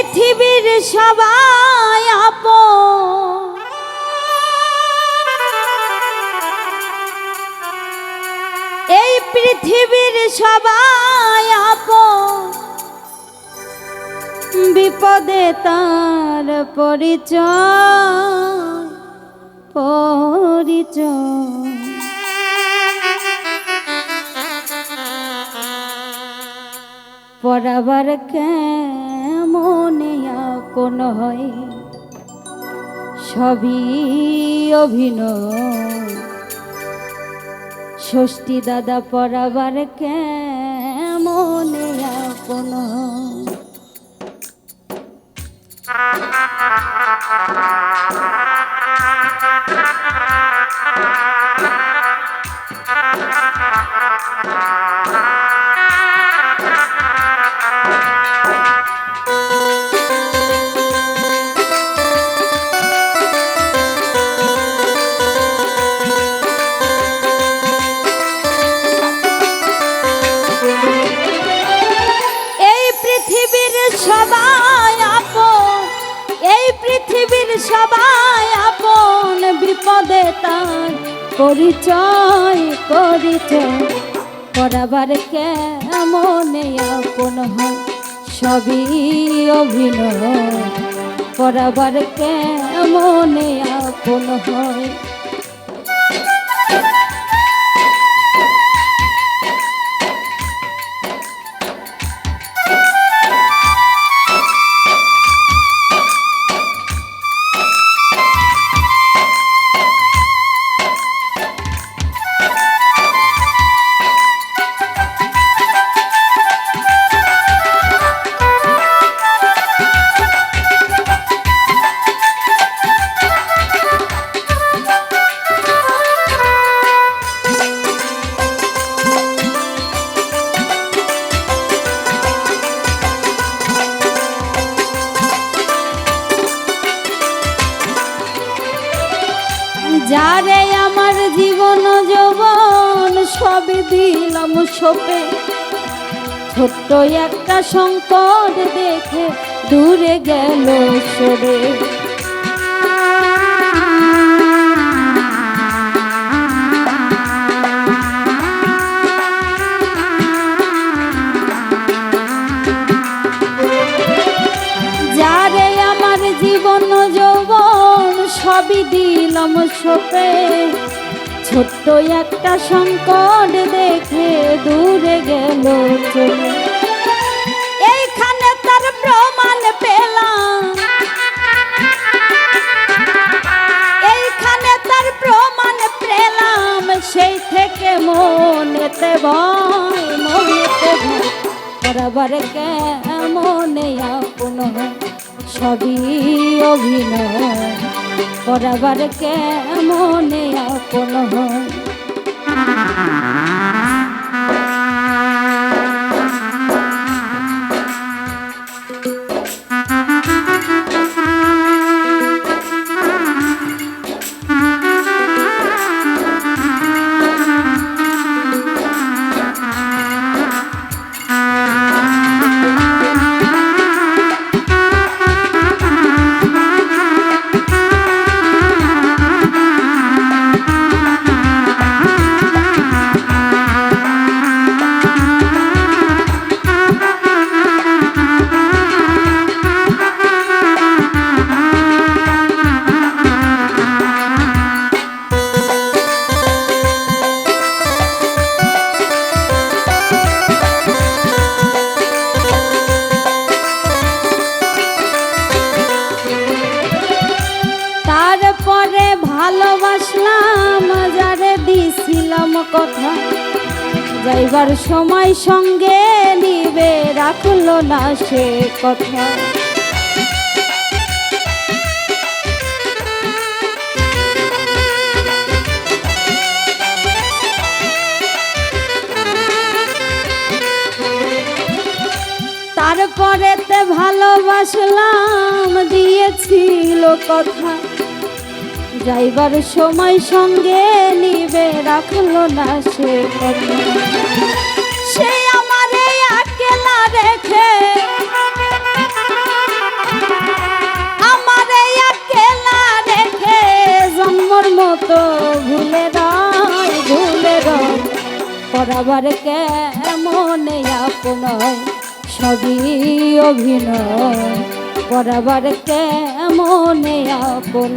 পৃথিবীর সবাই আপন। এই পৃথিবীর সবাই আপন। বিপদে তার পরিচয় পরিচয়। পরাবার কেমনে আপন হয় সবই অভিনয় ষষ্ঠী দাদা পরাবার কেমনে আপন হয়? সবাই আপন, এই পৃথিবীর সবাই আপন, বিপদে তার পরিচয় পরিচয় পরাবার কেমনে আপন হয়? সবই অভিনয় পরাবার কেমনে আপন হয়? যারে আমার জীবন যৌবন সবে দিলাম সোপে ছোট্ট একটা সংকট দেখে দূরে গেল সরে সবই দিলাম সোপে ছোট্ট একটা সংকট দেখে দূরে গেল এইখানে তার প্রমাণ পেলাম। এইখানে তার প্রমাণ পেলাম। সেই থেকে মনেতে ভয় মনেতে ভয়। বরাবর কেমনে আপন সবই অভিনয়। বরাবর কেমনে আপন হয় কথা যাইবার সময় সঙ্গে নিবে রাখল না সে কথা। তারপরেতে ভালোবাসলাম দিয়েছিল কথা। যাইবার সময় সঙ্গে নিবে, রাখল না সে সে মতো ভুলে রয় ভুলে রয়। পরাবার কেমনে সবই অভিনয়। পরাবার কেমনে আপন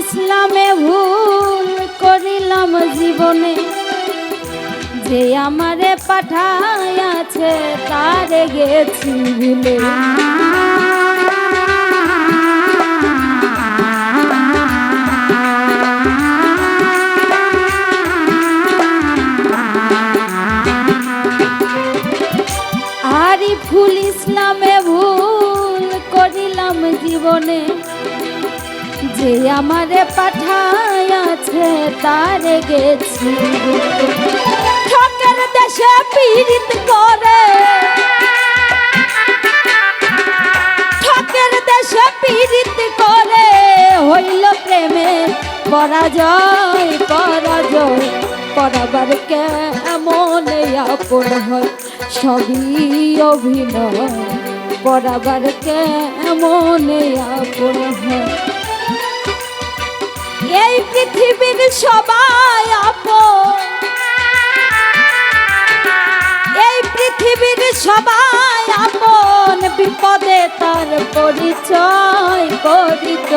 ইসলামে ভুল করিলাম জীবনে। যে আমারে পাঠাইয়াছে তারে গেছি ভুলে। যে আমারে পাঠাইয়াছে তারে গেছি। ঠকের দেশে পীড়িত করে। ঠকের দেশে পীড়িত করে। হইল প্রেমে পরাজয় পরাজয়। পরাবার কেমন আপন হয়, সবই অভিনয়। পরাবার কেমন আপন হয়। এই পৃথিবীর সবাই আপন। এই পৃথিবীর সবাই আপন। বিপদে তার পরিচয় করিত।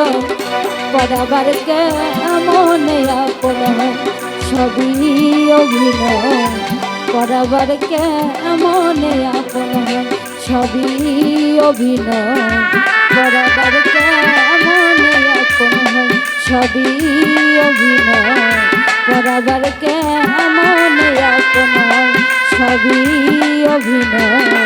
পরাবার কেমন আপন? সবই অভিনয়। পরাবার কেমন আপন? সবই অভিনয়। পরাবার কেমন আপন? সবই অভিনয় পরাবার কেমন এখন সবই অভিনয়